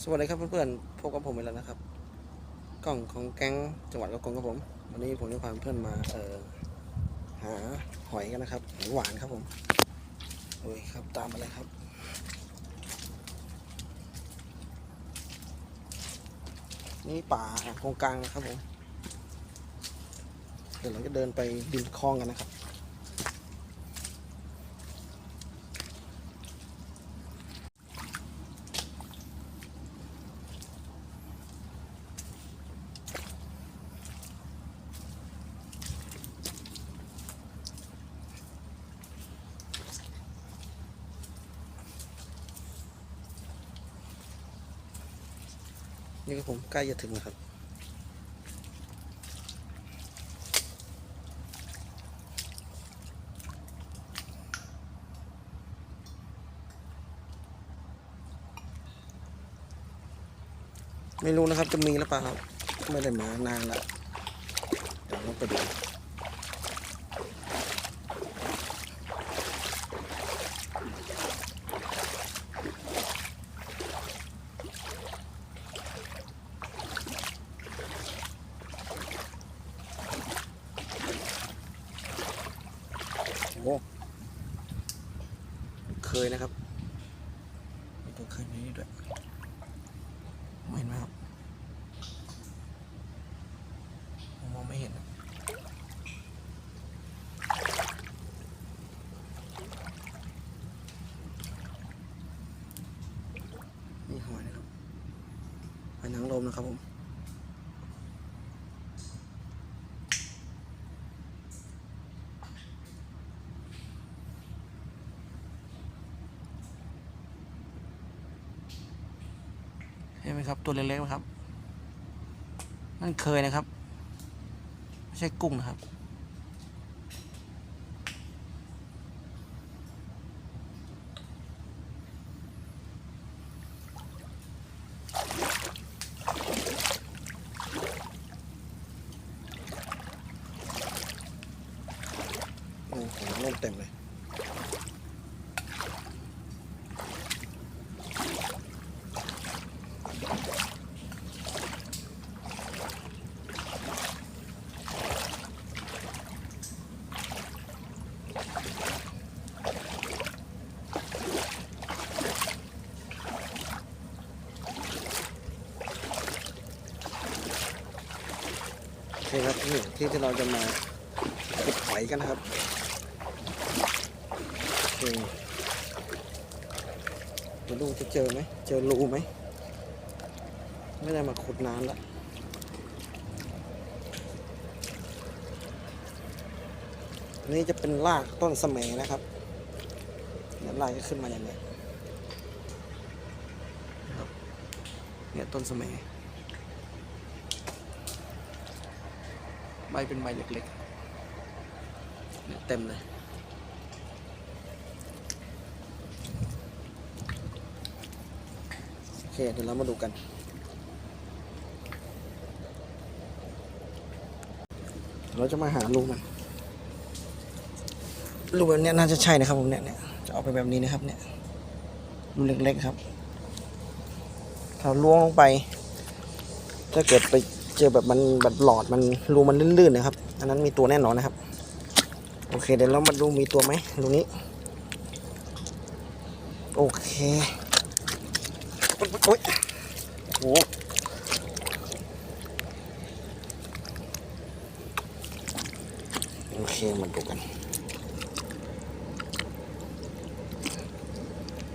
สวัสดีครับเพื่อนๆ พบกับผมอีกแล้วนะครับ กล้องของแก๊งจังหวัดกระกงครับผม วันนี้ผมจะพาเพื่อนมาเออหาหอยกันนะครับหอยหวานครับผมโอ้ยครับตามมาเลยครับ นี่ป่าโครงกลางนะครับผม เดี๋ยวเราจะเดินไปดินคลองกันนะครับ นี้ผมใกล้จะถึงแล้วครับ ไม่รู้นะครับจะมีหรือเปล่าครับ ไม่ได้มานานแล้วเดี๋ยวเราไปดูโอ้ เคยนะครับมีตัวเคยนี้ด้วยไม่เห็นไหมครับผมมองไม่เห็นอะนี่หอยนะครับหอยนางรมนะครับผม ไหมครับ ตัวเล็กๆนะครับ นั่นเคยนะครับ ไม่ใช่กุ้งนะครับ โอ้โหเริ่มเต็มเลย โอเคครับนี่ที่ที่เราจะมาเก็บหอยกันนะครับโอเคเดี๋ยวดูจะเจอไหม เจอรูไหม ไม่ได้มาขุดนานละนี่จะเป็นรากต้นสะแหมนะครับเนี่ยรากจะขึ้นมาอย่างนี้ยนะครับเนี่ยต้นสะแหม ใบเป็นใบเล็กๆเนี่ยเต็มเลยโอเคเดี๋ยวเรามาดูกันเราจะมาหารูมันรูแบบนี้น่าจะใช่นะครับผมเนี่ยเนี่ยจะเอาไปแบบนี้นะครับเนี่ยรูเล็กๆครับเราล้วงลงไป ถ้าเกิดไป เจอแบบมันแบบหลอดมันรูมันลื่นๆนะครับ อันนั้นมีตัวแน่นอนนะครับ โอเค เดี๋ยวเรามาดูมีตัวไหมรูนี้ โอเคโอ๊ยโอ้โอเคมาดูกัน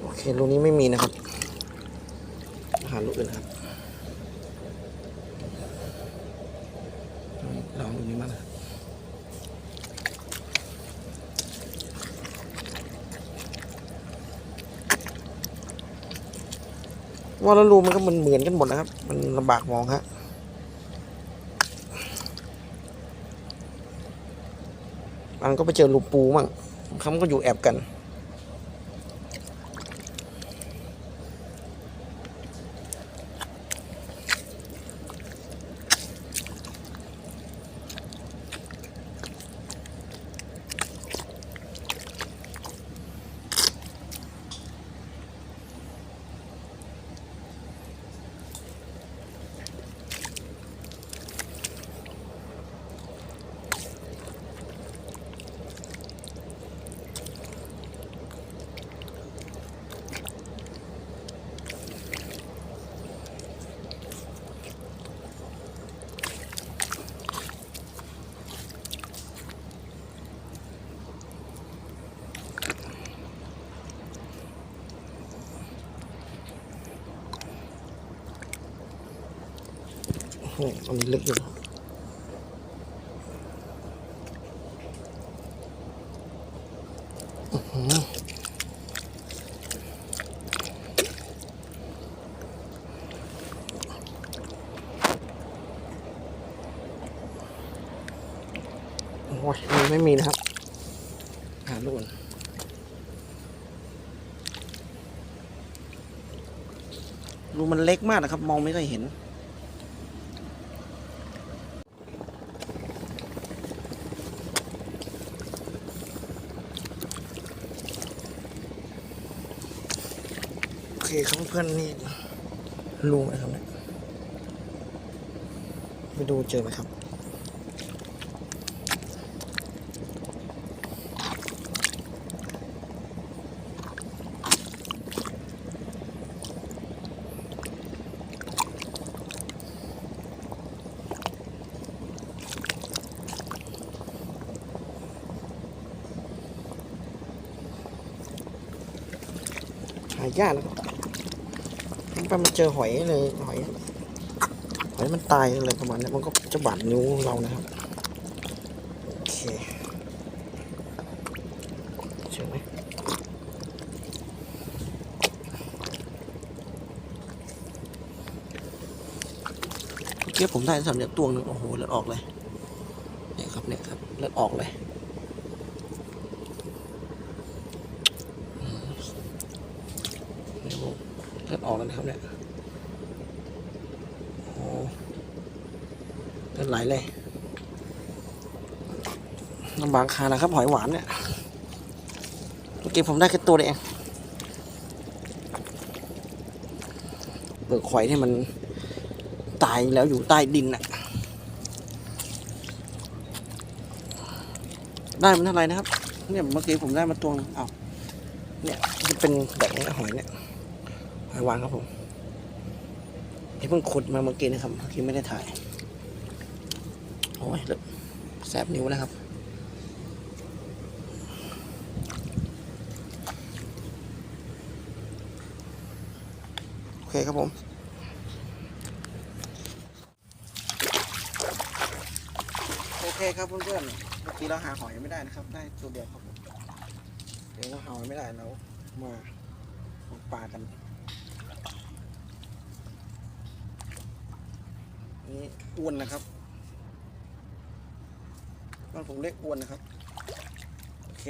โอเครูนี้ไม่มีนะครับ หารูกอื่นครับ ลองดูนี้มานะ ว่าแล้วรูมันก็เหมือนเหมือนกันหมดนะครับ มันลำบากมองฮะมันก็ไปเจอรูปูมั่งเขาก็อยู่แอบกัน อันนี้ลึกอยู่อื้อหือโอ้ยอันไม่มีนะครับหาลูกก่อนรูมันเล็กมากนะครับ มองไม่ค่อยเห็น เคครับเพื่อนนี่รูนะครับเนี่ยไปดูเจอไหมครับหายากนะค รับมันเจอหอยเลยหอยหอยมันตายอะไรประมาณนี้มันก็จะบาดนิ้วเรานะครับโอเคเจอไหมเมื่อกี้ผมได้สามเนียตัวหนึ่งโอ้โหเลือดออกเลยเนี่ยครับเนี่ยครับเลือดออกเลย นี่ผมเลื ออกแล้วนะครับเนี่ยโอ้เลือดไหลเลยลำบากคานะครับ หอยหวานเนี่ยเมื่อกี้ผมได้แค่ตัวเดียวเองเปลือกหอยที่มันตายแล้วอยู่ใต้ดินน่ะ ได้มันเท่าไหร่นะครับ เนี่ยเมื่อกี้ผมได้มาตัวนึงอ้าเนี่ยจะเป็นแบบหอยเนี่ย หอยวานครับผมที่เพิ่งขุดมาเมื่อกี้นะครับเมื่อกี้ไม่ได้ถ่าย โอ้ยเริ่มแสบนิ้วนะครับโอเคครับผมโอเคครับเพื่อนๆเมื่อกี้เราหาหอยไม่ได้นะครับ ได้ตัวเดียวครับผมเดี๋ยวเราหาหอยไม่ได้เรามาตกปลากัน นี่อ้วนนะครับบ้านผมเล็กอ้วนนะครับ โอเค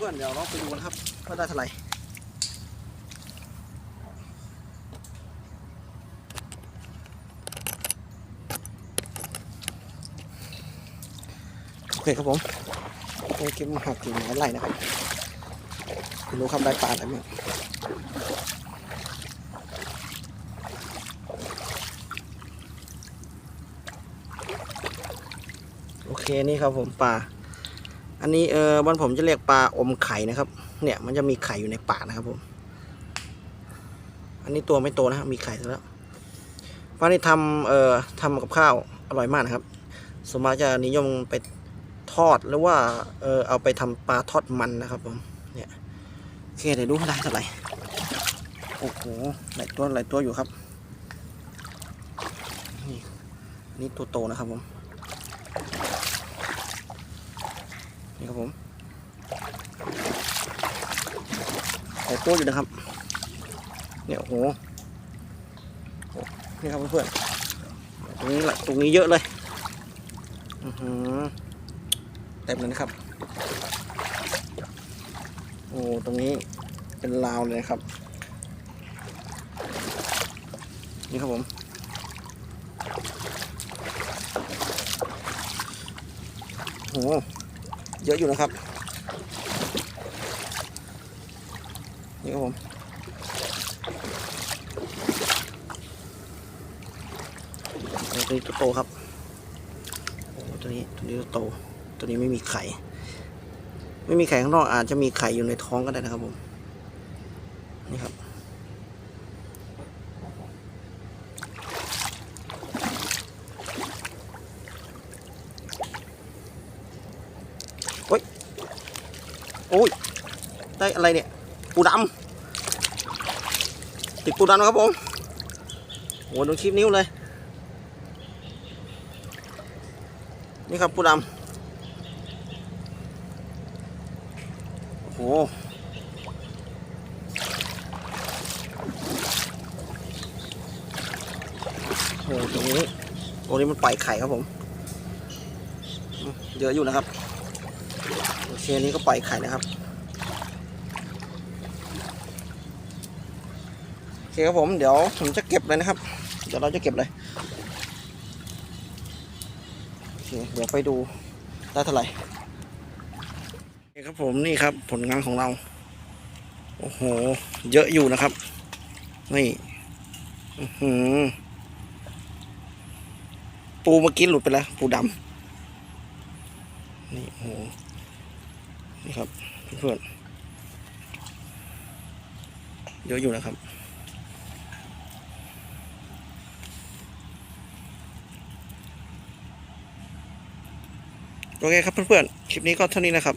พื่อนเดี๋ยวเราไปดูนะครับว่าได้เท่าไหร่โอเคครับผมโอเคมาหักกิ่งไม้ไล่นะครับไม่รู้ครับได้ปลาอะไรมั้งโอเคนี่ครับผมปลา อันนี้เออบ้านผมจะเรียกปลาอมไข่นะครับ เนี่ยมันจะมีไข่อยู่ในปากนะครับผม อันนี้ตัวไม่โตนะครับมีไข่แล้วปลานี่ทำเอ่อทำกับข้าวอร่อยมากนะครับสวนมากจะนิยมไปทอดหรือว่าเออเอาไปทำปลาทอดมันนะครับผมเนี่ยโอเคเดี๋ยวดูได้เท่าไหร่โอ้โหหลายตัวหลายตัวอยู่ครับนี่นี่ตัวโตนะครับผม นี่ครับผมหลายตัวอยู่นะครับ เนี่ยโหนี่ครับเพื่อนๆตรงนี้แหละตรงนี้เยอะเลยอือเต็มเลยนะครับ โอ้ตรงนี้เป็นลาวเลยนะครับ นี่ครับผมโอ้ เยอะอยู่นะครับ นี่ครับผม ตัวนี้ตัวโตครับโอ้ตัวนี้ตัวนี้ตัวโต ตัวนี้ไม่มีไข่ ไม่มีไข่ข้างนอกอาจจะมีไข่อยู่ในท้องก็ได้นะครับผม นี่ครับ โอ้ย ได้อะไรเนี่ย ปูดำติดปูดำนะครับผมโอ้โดนชิปนิ้วเลย นี่ครับปูดำโอ้โหโอ้โหตรงนี้ตรงนี้มันปล่อยไข่ครับผม เยอะอยู่นะครับ โอเคอันนี้ก็ปล่อยไข่นะครับ โอเคครับผมเดี๋ยวผมจะเก็บเลยนะครับ เดี๋ยวเราจะเก็บเลยโอเคเดี๋ยวไปดูได้เท่าไหร่นี่คครับผมนี่ครับผลงานของเรา โอ้โห เยอะอยู่นะครับ นี่อื้อหือปูเมื่อกี้หลุดไปแล้ว ปูดำนี่โอ้ นะครับเพื่อนเยอะอยู่นะครับ โอเคครับเพื่อนๆ คลิปนี้ก็เท่านี้นะครับ